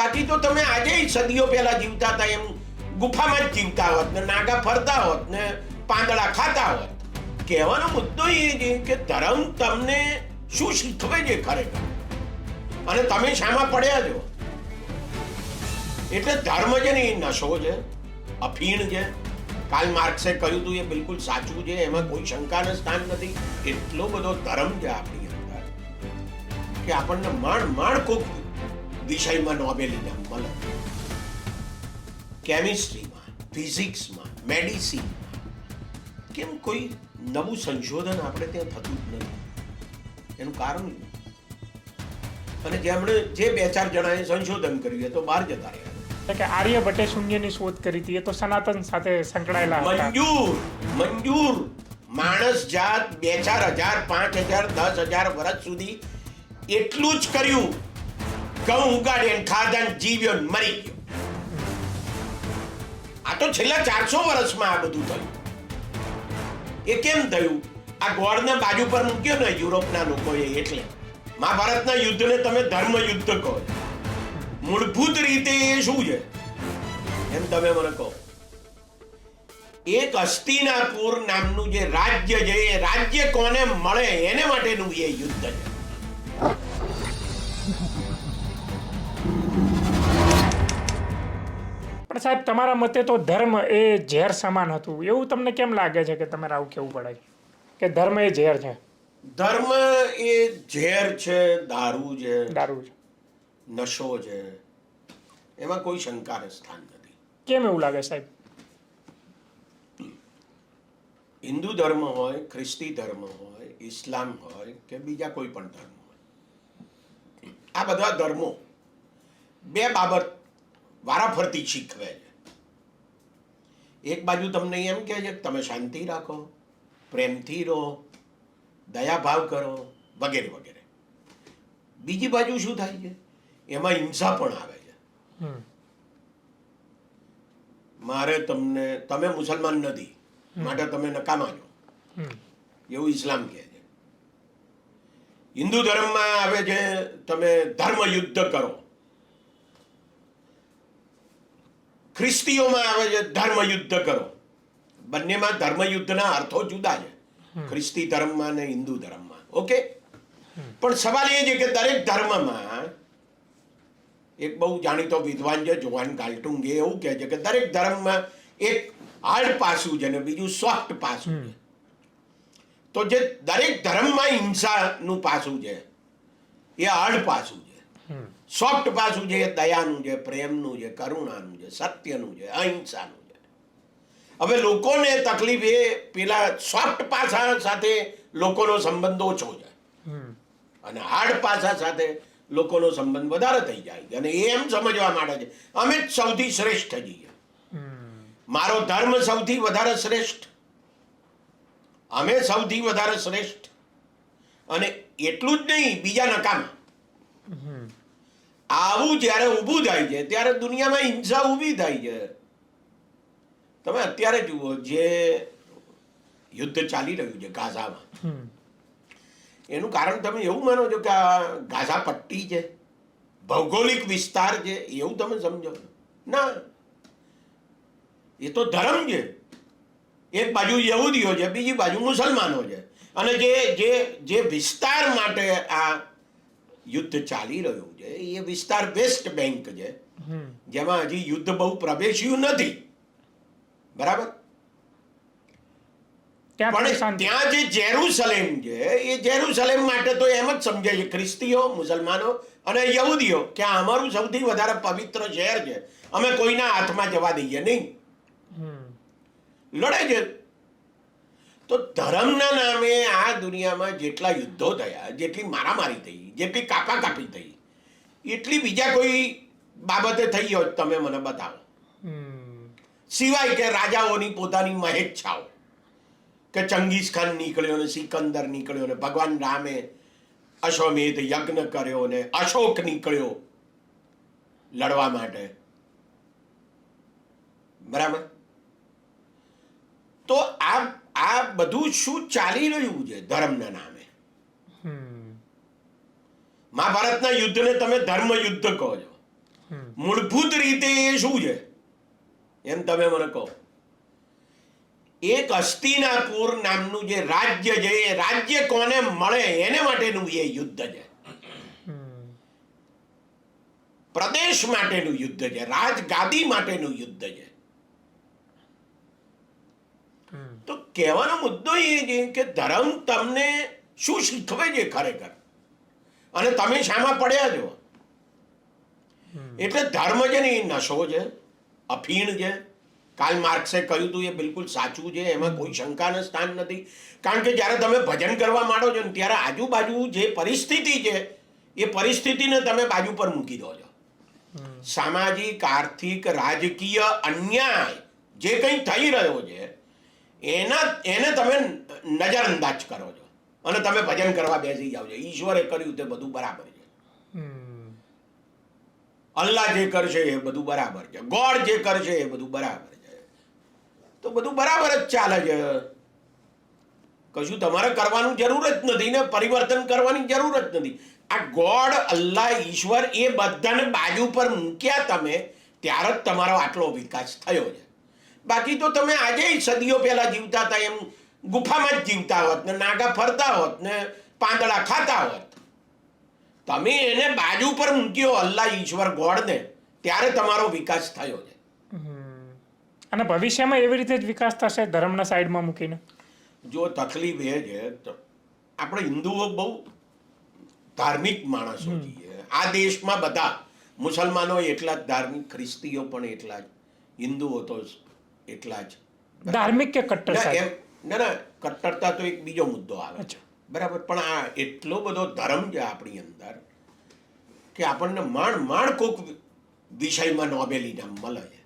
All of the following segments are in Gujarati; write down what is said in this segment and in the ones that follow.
બાકી તો તમે આજે સદીઓ પહેલા જીવતા હતા એમ ગુફામાં જ જીવતા હોત ને, નાગા ફરતા હોત ને, પાંદડા ખાતા હોત. કહેવાનો મુદ્દો એ છે કે ધર્મ તમને શું શીખવે છે ખરેખર? અને તમે શામાં પડ્યા છો. એટલે ધર્મ છે ને એ નશો છે, અફીણ છે. કાલ માર્ક્સે કહ્યું હતું એ બિલકુલ સાચું છે, એમાં કોઈ શંકાને સ્થાન નથી. એટલો બધો ધર્મ છે આપણી અંદર કે આપણને માણ માણ કોક વિષયમાં નોબેલ ઇનામ મળે કેમિસ્ટ્રીમાં ફિઝિક્સમાં મેડિસિનમાં કેમ કોઈ નવું સંશોધન આપણે ત્યાં થતું જ નથી? એનું કારણ અને જેમણે જે બે ચાર જણાએ સંશોધન કર્યું એ તો બહાર જતા રહ્યા. કે આર્યભટ્ટે શૂન્યની શોધ કરી હતી એ તો સનાતન સાથે સંકળાયેલા મંજૂર મંજૂર. માણસ જાત બે ચાર હજાર પાંચ હજાર દસ હજાર વર્ષ સુધી એટલું જ કર્યું. ઘઉં ઉગાડ્યો ને ખાધા ને જીવ્યો ને મરી ગયો. આ તો છેલ્લા ચારસો વર્ષમાં આ બધું થયું. એ કેમ થયું? આ ગોળને બાજુ પર મૂક્યો ને યુરોપના લોકોએ એટલે. મહાભારતના યુદ્ધને તમે ધર્મ યુદ્ધ કહો. મૂળભૂત રીતે એ શું છે? એમ તમે મને કહો. એક હસ્તિનાપુર નામનું જે રાજ્ય છે, એ રાજ્ય કોને મળે એને માટેનું એ યુદ્ધ છે. પણ સાહેબ તમારા મતે તો ધર્મ એ ઝેર સમાન હતું. એવું તમને કેમ લાગે છે કે તમારે આવું કેવું પડે કે ધર્મ એ ઝેર છે? ધર્મ એ ઝેર છે દારૂ છે દારૂ છે. નશો છે. એમાં કોઈ શંકાને સ્થાન નથી. કેમ એવું લાગે સાહેબ? હિન્દુ ધર્મ હોય ખ્રિસ્તી ધર્મ હોય ઇસ્લામ હોય કે બીજા કોઈ પણ ધર્મ હોય. આ બધા ધર્મો બે બાબત વારાફરતી શીખવે છે. એક બાજુ તમને એમ કહે છે કે તમે શાંતિ રાખો પ્રેમથી રહો દયાભાવ કરો વગેરે વગેરે. બીજી બાજુ શું થાય છે? એમાં હિંસા પણ આવે છે. મારે તમને તમે મુસલમાન નથી માટે તમે નકામા છો. એવું ઇસ્લામ કહે છે. હિન્દુ ધર્મમાં આવે છે તમે ધર્મ યુદ્ધ કરો. ખ્રિસ્તીઓમાં આવે છે ધર્મ યુદ્ધ કરો. બંનેમાં ધર્મ યુદ્ધના અર્થો જુદા છે. ખ્રિસ્તી ધર્મમાં અને હિન્દુ ધર્મમાં. ઓકે? પણ સવાલ એ છે કે દરેક ધર્મમાં એક બહુ જાણીતો વિદ્વાન છે જોવાન ગાલ્ટુંગ એ એવું કહે છે કે દરેક ધર્મમાં એક હાર્ડ પાસું છે ને બીજું સોફ્ટ પાસું છે. તો જે દરેક ધર્મમાં હિંસાનું પાસું છે એ હાર્ડ પાસું છે. સોફ્ટ પાસું છે દયાનું છે પ્રેમનું છે કરુણાનું છે સત્યનું છે અહિંસાનું છે હવે લોકોને તકલીફ એ પેલા સોફ્ટ પાસા સાથે લોકોનો સંબંધ ઓછો છે અને હાર્ડ પાસા સાથે લોકોનો સંબંધ વધારે થઈ જાય અને એ એમ સમજવા માંડે છે અમે જ સૌથી શ્રેષ્ઠ જઈએ મારો ધર્મ સૌથી વધારે શ્રેષ્ઠ. અમે સૌથી વધારે શ્રેષ્ઠ. અને એટલું જ નહીં બીજા નકામા. આવું જ્યારે ઊભું થાય છે ત્યારે દુનિયામાં હિંસા ઊભી થાય છે. તમે અત્યારે જુઓ જે યુદ્ધ ચાલી રહ્યું છે ગાઝામાં. એનું કારણ તમે એવું માનો છો કે આ ગાઝા પટ્ટી છે ભૌગોલિક વિસ્તાર છે એવું તમે સમજો. ના. એ તો ધર્મ છે. એક બાજુ યહૂદીઓ છે બીજી બાજુ મુસલમાનો છે. અને જે જે જે વિસ્તાર માટે આ યુદ્ધ ચાલી રહ્યું છે એ વિસ્તાર વેસ્ટ બેંક છે જેમાં હજી યુદ્ધ બહુ પ્રવેશ્યું નથી. બરાબર? પણ ત્યાં જે જેરુસલેમ છે એ જેરુસલેમ માટે તો એમ જ સમજે છે ખ્રિસ્તીઓ મુસલમાનો અને યહૂદીઓ કે આ અમારું સૌથી વધારે પવિત્ર શહેર છે. અમે કોઈના હાથમાં જવા દઈએ નહીં. લડે છે. તો ધર્મના નામે આ દુનિયામાં જેટલા યુદ્ધો થયા જેટલી મારામારી થઈ જેટલી કાપાકાપી થઈ એટલી બીજા કોઈ બાબતે થઈ હોય તમે મને બતાવો. સિવાય કે રાજાઓની પોતાની મહેચ્છાઓ કે ચંગીઝ ખાન નીકળ્યો ને સિકંદર નીકળ્યો ને ભગવાન રામે અશ્વમેધ યજ્ઞ કર્યો ને અશોક નીકળ્યો લડવા માટે. બરાબર? તો આ આ બધું શું ચાલી રહ્યું છે ધર્મના નામે. મહાભારતના યુદ્ધને તમે ધર્મ યુદ્ધ કહો છો. મૂળભૂત રીતે એ શું છે? એમ તમે મને કહો. એક હસ્તિનાપુર નામનું જે રાજ્ય છે એ રાજ્ય કોને મળે એને માટેનું એ યુદ્ધ છે. પ્રદેશ માટેનું યુદ્ધ છે રાજગાદી માટેનું યુદ્ધ છે. તો કહેવાનો મુદ્દો એ છે કે ધર્મ તમને શું શીખવે છે ખરેખર? અને તમે શામાં પડ્યા છો. એટલે ધર્મ છે ને એ નશો છે અફીણ છે. કાલ માર્ક્સે કહ્યું હતું એ બિલકુલ સાચું છે એમાં કોઈ શંકાનું સ્થાન નથી. કારણ કે જ્યારે તમે ભજન કરવા માંડો છો ને ત્યારે આજુબાજુ જે પરિસ્થિતિ છે એ પરિસ્થિતિને તમે બાજુ પર મૂકી દો છો. સામાજિક આર્થિક રાજકીય અન્યાય જે કંઈ થઈ રહ્યો છે એના એને તમે નજરઅંદાજ કરો છો. અને તમે ભજન કરવા બેસી જાઓ છો. ઈશ્વરે કર્યું તે બધું બરાબર છે. અલ્લાહ જે કરશે એ બધું બરાબર છે. ગોડ જે કરશે એ બધું બરાબર છે. તો બધું બરાબર જ ચાલે છે. કશું તમારે કરવાનું જરૂર જ નથી ને પરિવર્તન કરવાની જરૂર જ નથી. આ ગોડ અલ્લાહ ઈશ્વર એ બધાને બાજુ પર મૂક્યા તમે ત્યારે જ તમારો આટલો વિકાસ થયો છે. બાકી તો તમે આજે સદીઓ પહેલા જીવતા હતા એમ ગુફામાં જ જીવતા હોત ને નાગા ફરતા હોત ને પાંદડા ખાતા હોત. તમે એને બાજુ પર મૂક્યો અલ્લાહ ઈશ્વર ગોડને ત્યારે તમારો વિકાસ થયો છે. અને ભવિષ્યમાં એવી રીતે જ વિકાસ થશે ધર્મના સાઈડમાં મૂકીને? જો તકલીફ એ છે તો આપણે હિન્દુઓ બહુ ધાર્મિક માણસો છીએ. આ દેશમાં બધા મુસલમાનો એટલા જ ધાર્મિક ખ્રિસ્તીઓ પણ એટલા જ હિન્દુઓ તો એટલા જ. ધાર્મિક કે કટ્ટરતા ના એમ ના ના કટ્ટરતા તો એક બીજો મુદ્દો આવે છે. બરાબર પણ આ એટલો બધો ધર્મ છે આપણી અંદર કે આપણને માણ માણ કોક વિષયમાં નોબેલ ઇનામ મળે છે.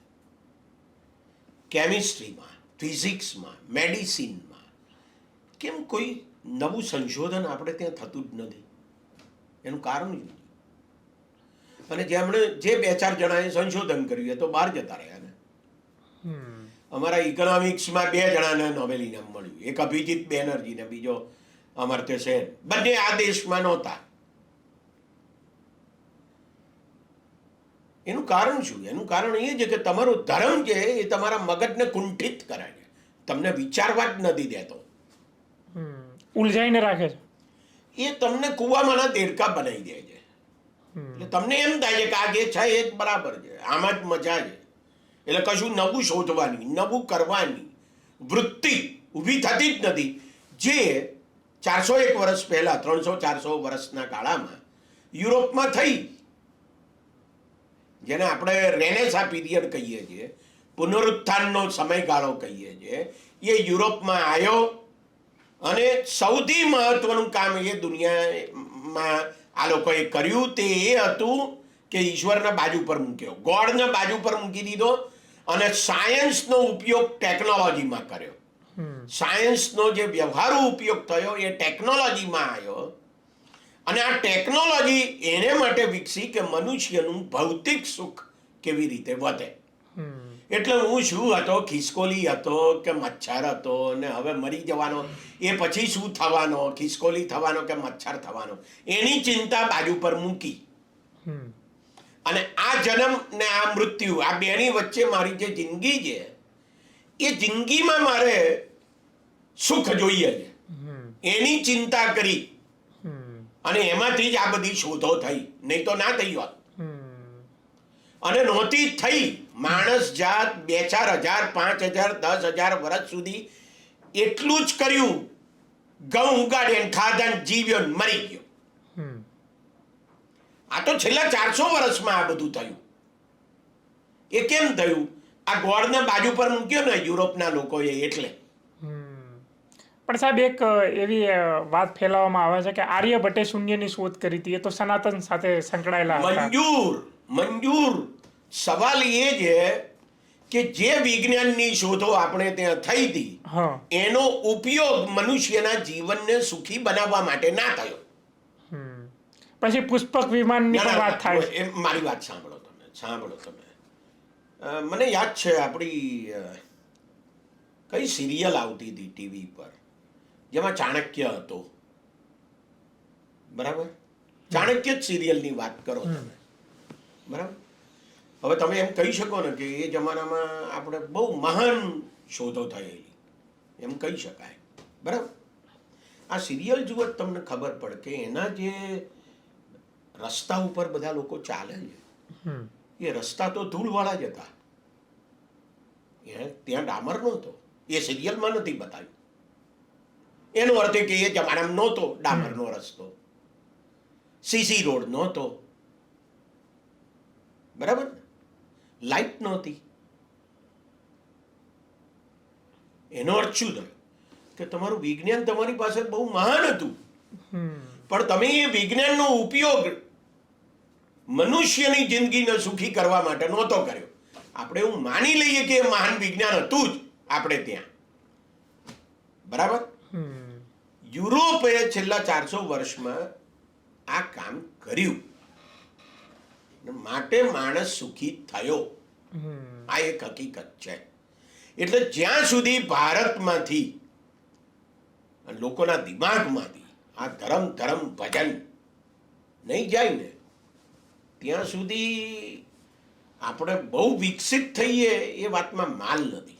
કેમિસ્ટ્રીમાં ફિઝિક્સમાં મેડિસિનમાં કેમ કોઈ નવું સંશોધન આપણે ત્યાં થતું જ નથી? એનું કારણ જ અને જેમણે જે બે ચાર જણાએ સંશોધન કર્યું એ તો બહાર જતા રહ્યા અમારા ઇકોનોમિક્સમાં બે જણાને નોબેલ ઇનામ મળ્યું. એક અભિજીત બેનર્જી ને બીજો અમર્ત્ય સેન. બંને આ દેશમાં નહોતા. એનું કારણ શું? એનું કારણ એ છે કે તમારું ધર્મ છે એ તમારા મગજને કુંઠિત કરે છે. તમને વિચારવા જ નથી દેતો. ઉલઝાઈને રાખે છે. એ તમને કૂવામાંના દેડકા બનાવી દે છે. એટલે તમને એમ થાય છે કે આ જે છે એ જ બરાબર છે. આમાં જ મજા છે. એટલે કશું નવું શોધવાની, નવું કરવાની વૃત્તિ ઊભી થતી જ નથી. જે ચારસો એક વર્ષ પહેલા, ત્રણસો ચારસો વર્ષના ગાળામાં યુરોપમાં થઈ. જેને આપણે રેનેસા પીરિયડ કહીએ છીએ, પુનરુત્થાનનો સમયગાળો કહીએ છીએ, એ યુરોપમાં આવ્યો અને સૌથી મહત્વનું કામ એ દુનિયામાં આ લોકોએ કર્યું તે એ હતું કે ઈશ્વરના બાજુ પર મૂક્યો. ગોડને બાજુ પર મૂકી દીધો અને સાયન્સનો ઉપયોગ ટેકનોલોજીમાં કર્યો. સાયન્સનો જે વ્યવહારુ ઉપયોગ થયો એ ટેકનોલોજીમાં આવ્યો. અને આ ટેકનોલોજી એને માટે વિકસી કે મનુષ્યનું ભૌતિક સુખ કેવી રીતે વધે. એટલે હું શું હતો? ખિસકોલી હતો કે મચ્છર હતો ને હવે મરી જવાનો? એ પછી શું થવાનો? ખિસકોલી થવાનો કે મચ્છર થવાનો? એની ચિંતા બાજુ પર મૂકી. અને આ જન્મ ને આ મૃત્યુ આ બેની વચ્ચે મારી જે જિંદગી છે એ જિંદગીમાં મારે સુખ જોઈએ છે. એની ચિંતા કરી અને એમાંથી જ આ બધી શોધો થઈ. નહીં તો ના થઈ હોત. અને નહોતી થઈ. માણસ જાત બે ચાર હજાર પાંચ હજાર દસ હજાર વર્ષ સુધી એટલું જ કર્યું. ઘઉં ઉગાડે ને ખાધા ને જીવ્યો મરી ગયો. આ તો છેલ્લા ચારસો વર્ષમાં આ બધું થયું. એ કેમ થયું? આ ગોળને બાજુ પર મૂક્યો ને યુરોપના લોકોએ એટલે. પણ સાહેબ એક એવી વાત ફેલાવવામાં આવે છે કે આર્યભટ્ટે શૂન્યની શોધ કરી હતી. એ તો સનાતન સાથે સંકળાયેલા મંજૂર મંજૂર. સવાલ એ છે કે જે વિજ્ઞાનની શોધો આપણે ત્યાં થઈ હતી એનો ઉપયોગ મનુષ્યના જીવનને સુખી બનાવવા માટે ના થયો. પછી પુષ્પક વિમાનની ના, પણ વાત થાય. એ મારી વાત સાંભળો તમે સાંભળો તમે. મને યાદ છે આપણી કઈ સિરિયલ આવતી હતી ટીવી પર જેમાં ચાણક્ય હતો. બરાબર? ચાણક્ય જ સિરિયલની વાત કરો તમે. બરાબર? હવે તમે એમ કહી શકો ને કે એ જમાનામાં આપણે બહુ મહાન શોધો થયેલી. એમ કહી શકાય. બરાબર? આ સિરિયલ જુઓ તમને ખબર પડે કે એના જે રસ્તા ઉપર બધા લોકો ચાલે છે. એ રસ્તા તો ધૂળવાળા જ હતા. એ ત્યાં ડામર નહોતો. એ સિરિયલમાં નથી બતાવ્યું. એનો અર્થ એ કે એ જમાનામાં નહોતો ડામરનો રસ્તો. સીસી રોડ નહોતો. બરાબર? લાઈટ નહોતી. એનો અર્થ શું થયો? કે તમારું વિજ્ઞાન તમારી પાસે બહુ મહાન હતું. પણ તમે એ વિજ્ઞાનનો ઉપયોગ મનુષ્યની જિંદગીને સુખી કરવા માટે નહોતો કર્યો. આપણે એવું માની લઈએ કે મહાન વિજ્ઞાન હતું જ આપણે ત્યાં. બરાબર? યુરોપે છેલ્લા ચારસો વર્ષમાં આ કામ કર્યું. માટે માણસ સુખી થયો. આ એક હકીકત છે. એટલે જ્યાં સુધી ભારતમાંથી લોકોના દિમાગમાંથી આ ધરમ ધરમ ભજન. નહીં જાય ને ત્યાં સુધી આપણે બહુ વિકસિત થઈએ એ વાતમાં માલ નથી.